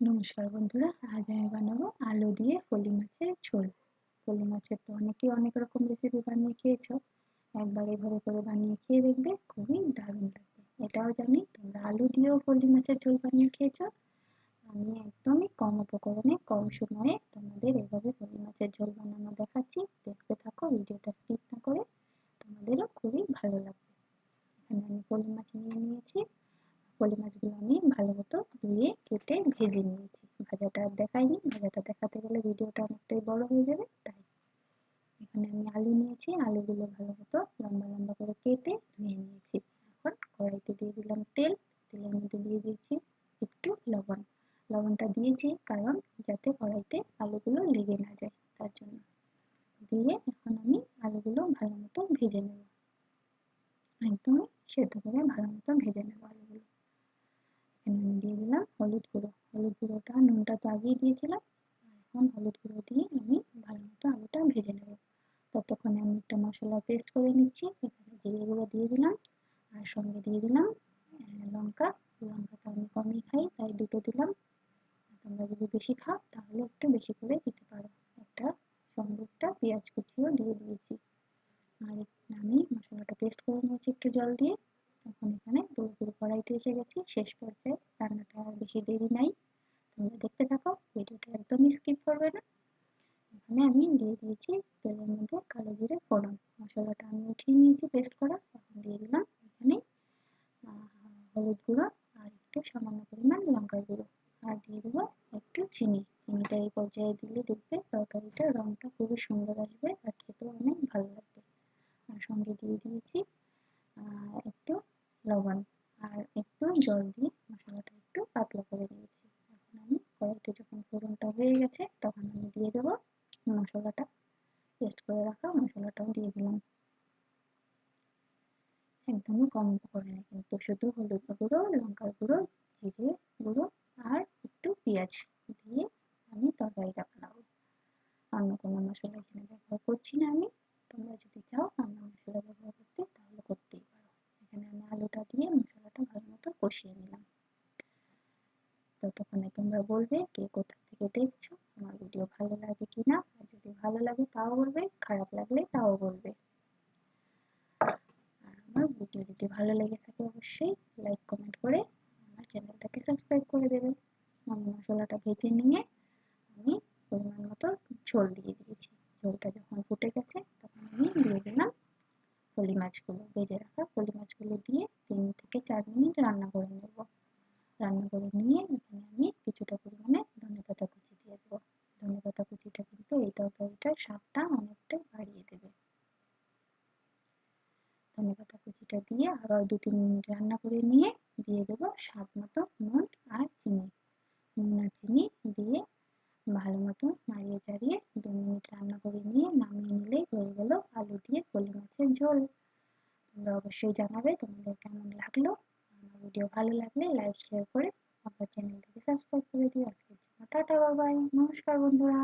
নমস্কার বন্ধুরা, আজ আমি বানাবো আলু দিয়ে ফলি মাছের ঝোল। ফলি মাছের তো অনেকেই অনেক রকম রেসিপি বানিয়ে খেয়েছো। একবার এভাবে করে বানিয়ে খেয়ে দেখবে খুবই দারুণ লাগবে। এটাও জানি, তোমরা আলু দিয়েও ফলি মাছের ঝোল বানিয়ে খেয়েছো। আমি একদমই কম উপকরণে, কম সময়ে তোমাদের এভাবে ফলি মাছের ঝোল বানানো দেখাচ্ছি। দেখতে থাকো, ভিডিওটা স্কিপ না করে তোমাদেরও খুবই ভালো লাগবে। এখানে আমি ফলি মাছ নিয়ে নিয়েছি। পলি মাছগুলো আমি ভালো মতো ধুয়ে, কেটে ভেজে নিয়েছি। ভাজাটা দেখাইনি, ভাজাটা দেখাতে গেলে ভিডিওটা অনেকটাই বড় হয়ে যাবে, তাই। এখানে আমি আলু নিয়েছি, আলুগুলো ভালো মতো লম্বা লম্বা করে কেটে ধুয়ে নিয়েছি। এখন কড়াইতে দিয়ে দিলাম তেল, তেলের মধ্যে দিয়ে দিয়েছি একটু লবণ। লবণটা দিয়েছি কারণ যাতে কড়াইতে আলুগুলো লেগে না যায়, তার জন্য। দিয়ে এখন আমি আলুগুলো ভালো মতো ভেজে নেব। একদমই সেদ্ধ করে ভালো মতো ভেজে নেব আলুগুলো। দিয়ে দিলাম, হলুদ গুঁড়ো। হলুদ গুঁড়োটা, নুনটা তো আগেই দিয়েছিলাম। এখন হলুদ গুঁড়ো দিয়ে আমি ভালো মতো আলুটা ভেজে নেব। ততক্ষণে আমি একটা মশলা পেস্ট করে নিচ্ছি। এখানে জিরে গুঁড়ো দিয়ে দিলাম, আর সঙ্গে দিয়ে দিলাম লঙ্কা। লঙ্কাটা আমি কমই খাই, তাই দুটো দিলাম। তোমরা যদি বেশি খাও, তাহলে একটু বেশি করে দিতে পারো। একটা সঙ্গে একটা পেঁয়াজ কুচিও দিয়ে দিয়েছি। আর আমি মশলাটা পেস্ট করে নিয়েছি একটু জল দিয়ে। এখন এখানে পুরোপুরি কড়াইতে এসে গেছি। শেষ পর্যায়ে রান্নাটা আর বেশি দেরি নাই। তোমরা দেখতে থাকো, ভিডিওটা একদমই স্কিপ করবে না। এখানে আমি দিয়ে দিয়েছি তেলের মধ্যে কালো জিরে, ফোড়ন। মশলাটা আমি উঠিয়ে নিয়েছি পেস্ট করা। এখন দিয়ে দিলাম এখানে হলুদ গুঁড়ো আর একটু সামান্য পরিমাণ লঙ্কার গুঁড়ো। আর দিয়ে দেবো একটু চিনি। চিনিটা এই পর্যায়ে দিলে দেখবে তরকারিটার রঙটা খুবই সুন্দর আসবে আর খেতেও অনেক ভালো লাগবে। আর সঙ্গে দিয়ে দিয়েছি লবণ আর একটু জল দিয়ে মশলাটা একটু পাতলা করে দিয়েছি। এখন আমি কড়াইতে যখন ফোড়নটা হয়ে গেছে, তখন আমি দিয়ে দেবো মশলাটা। পেস্ট করে রাখা মশলাটাও দিয়ে দিলাম। একদমই কম উপকরণে কিন্তু শুধু হলুদ গুঁড়ো, লঙ্কার গুঁড়ো, জিরে গুঁড়ো আর একটু পেঁয়াজ দিয়ে আমি তরকারিটা বানাবো। অন্য কোনো মশলা এখানে ব্যবহার করছি না আমি। তোমরা যদি চাও অন্য মশলা ব্যবহার করতে তাহলে করতেই পারো এখানে আমি আলুটা দিয়ে মশলাটা ভালো মতো কষিয়ে নিলাম। ততক্ষণে তোমরা বলবে কে কোথা থেকে দেখছ, আমার ভিডিও ভালো লাগে কি না যদি ভালো লাগে তাও বলবে, খারাপ লাগলে তাও বলবে। আমার ভিডিও যদি ভালো লেগে থাকে অবশ্যই লাইক কমেন্ট করে আমার চ্যানেলটাকে সাবস্ক্রাইব করে দেবে। আমি মশলাটা ভেজে নিয়ে আমি পরিমাণ মতো ঝোল দিয়ে দিয়েছি। ঝোলটা যখন ফুটে গেছে তখন আমি দিয়ে দিলাম ফলি মাছগুলো ভেজে রাখা ফলি মাছগুলো দিয়ে তিন থেকে চার মিনিট রান্না করে নেব। রান্না করে নিয়ে এখানে আমি কিছুটা পরিমাণে ধনে পাতা কুচি দিয়ে দেবো। ধনে পাতা কুচিটা কিন্তু এই তরকারিটার স্বাদটা অনেকটাই বাড়িয়ে দেবে। ধনে পাতা কুচিটা দিয়ে আবার দু তিন মিনিট রান্না করে নিয়ে দিয়ে দেবো স্বাদ মতো নুন আর চিনি। নুন আর চিনি দিয়ে ভালো মতো নাড়িয়ে চাড়িয়ে দু মিনিট রান্না করে নিয়ে নামিয়ে নিলেই হয়ে গেল আলু দিয়ে পলি মাছের ঝোল। তোমরা অবশ্যই জানাবে তোমাদের কেমন লাগল। আমার ভিডিও ভালো লাগলে লাইক শেয়ার করে আমার চ্যানেলটাকে সাবস্ক্রাইব করে দিও। আজকের জন্য টাটা বাবাই নমস্কার বন্ধুরা।